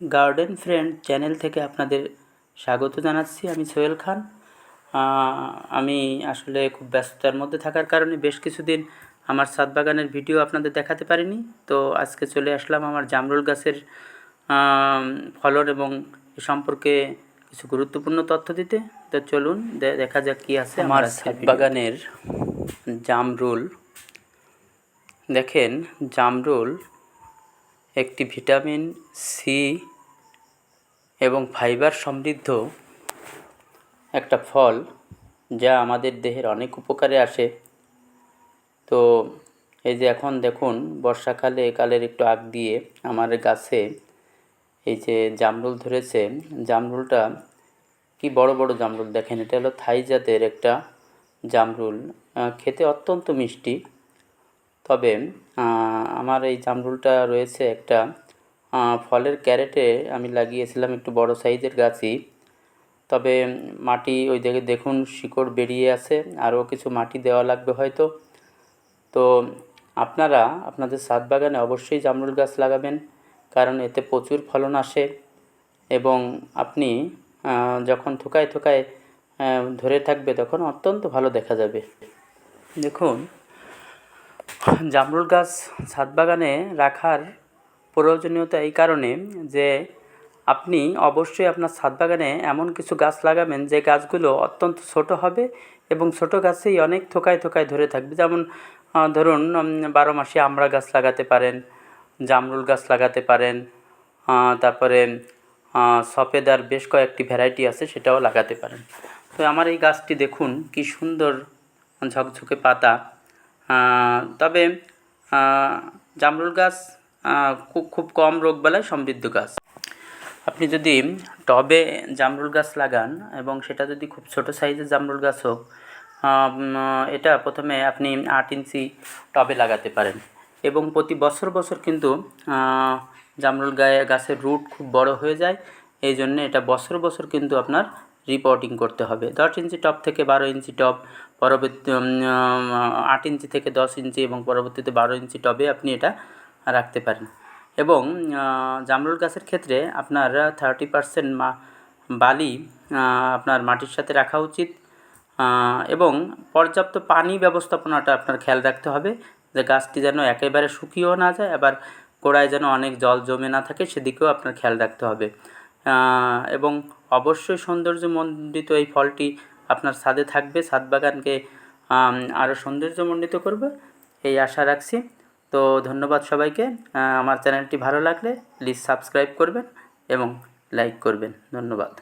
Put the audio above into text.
Garden friend channel থেকে আপনাদের স্বাগত জানাচ্ছি। আমি সোহেল খান। আমি আসলে খুব ব্যস্ততার মধ্যে থাকার কারণে বেশ কিছুদিন আমার ছাদ বাগানের ভিডিও আপনাদের দেখাতে পারিনি। তো আজকে চলে আসলাম আমার জামরুল গাছের ফলন এবং এ সম্পর্কে কিছু গুরুত্বপূর্ণ তথ্য দিতে। তো চলুন দেখা যাক কী আছে আমার ছাদ বাগানের জামরুল। দেখেন জামরুল একটি ভিটামিন সি এবং ফাইবার সমৃদ্ধ একটা ফল যা আমাদের দেহের অনেক উপকারে আসে। তো এই যে এখন দেখুন, বর্ষাকালে কালের একটু আগ দিয়ে আমার গাছে এই যে জামরুল ধরেছে, জামরুলটা কি বড় বড় জামরুল দেখেন? এটা হলো থাই জাতের একটা জামরুল। খেতে অত্যন্ত মিষ্টি। তবে আমার এই জামরুলটা রয়েছে একটা ফলের ক্যারেটে আমি লাগিয়েছিলাম একটু বড় সাইজের গাছই তবে মাটি ওই দিকে দেখুন শিকড় বেরিয়ে আছে, আরও কিছু মাটি দেওয়া লাগবে হয়তো। তো আপনারা আপনাদের ছাদ বাগানে অবশ্যই জামরুল গাছ লাগাবেন, কারণ এতে প্রচুর ফলন আসে। এবং আপনি যখন থোকায় থোকায় ধরে থাকবে তখন অত্যন্ত ভালো দেখা যাবে। দেখুন জামরুল গাছ ছাদ বাগানে রাখার প্রয়োজনীয়তা এই কারণে যে আপনি অবশ্যই আপনার ছাদ বাগানে এমন কিছু গাছ লাগাবেন যে গাছগুলো অত্যন্ত ছোট হবে এবং ছোট গাছেই অনেক থোকায় থোকায় ধরে থাকবে। যেমন ধরুন বারো মাসে আমড়া গাছ লাগাতে পারেন, জামরুল গাছ লাগাতে পারেন তারপরে সফেদার বেশ কয়েকটি ভ্যারাইটি আছে সেটাও লাগাতে পারেন। তো আমার এই গাছটি দেখুন, কি সুন্দর ঝকঝকে পাতা। তবে জামরুল গাছ খুব খুব কম রোগবালাই সমৃদ্ধ গাছ। আপনি যদি টবে জামরুল গাছ লাগান এবং সেটা যদি খুব ছোট সাইজের জামরুল গাছ হোক এটা প্রথমে আপনি আট ইঞ্চি টবে লাগাতে পারেন। এবং প্রতি বছর বছর কিন্তু জামরুল গায়ে, গাছের রুট খুব বড় হয়ে যায়। এই জন্যে এটা বছর বছর কিন্তু আপনার রিপোর্টিং করতে হবে। দশ ইঞ্চি টপ থেকে বারো ইঞ্চি টপ পরবর্তী আট ইঞ্চি থেকে দশ ইঞ্চি এবং পরবর্তীতে বারো ইঞ্চি টবে আপনি এটা রাখতে পারেন। এবং জামরুল গাছের ক্ষেত্রে আপনার থার্টি পারসেন্ট বালি আপনার মাটির সাথে রাখা উচিত। এবং পর্যাপ্ত পানি ব্যবস্থাপনাটা আপনার খেয়াল রাখতে হবে, যে গাছটি যেন একেবারে শুকিয়েও না যায়, আবার গোড়ায় যেন অনেক জল জমে না থাকে, সেদিকেও আপনার খেয়াল রাখতে হবে। এবং অবশ্যই সৌন্দর্যমণ্ডিত এই ফলটি আপনার ছাদে থাকবে, ছাদ বাগানকে আরও সৌন্দর্যমণ্ডিত করবে, এই আশা রাখছি। তো ধন্যবাদ সবাইকে। আমার চ্যানেলটি ভালো লাগলে প্লিজ সাবস্ক্রাইব করবেন এবং লাইক করবেন। ধন্যবাদ।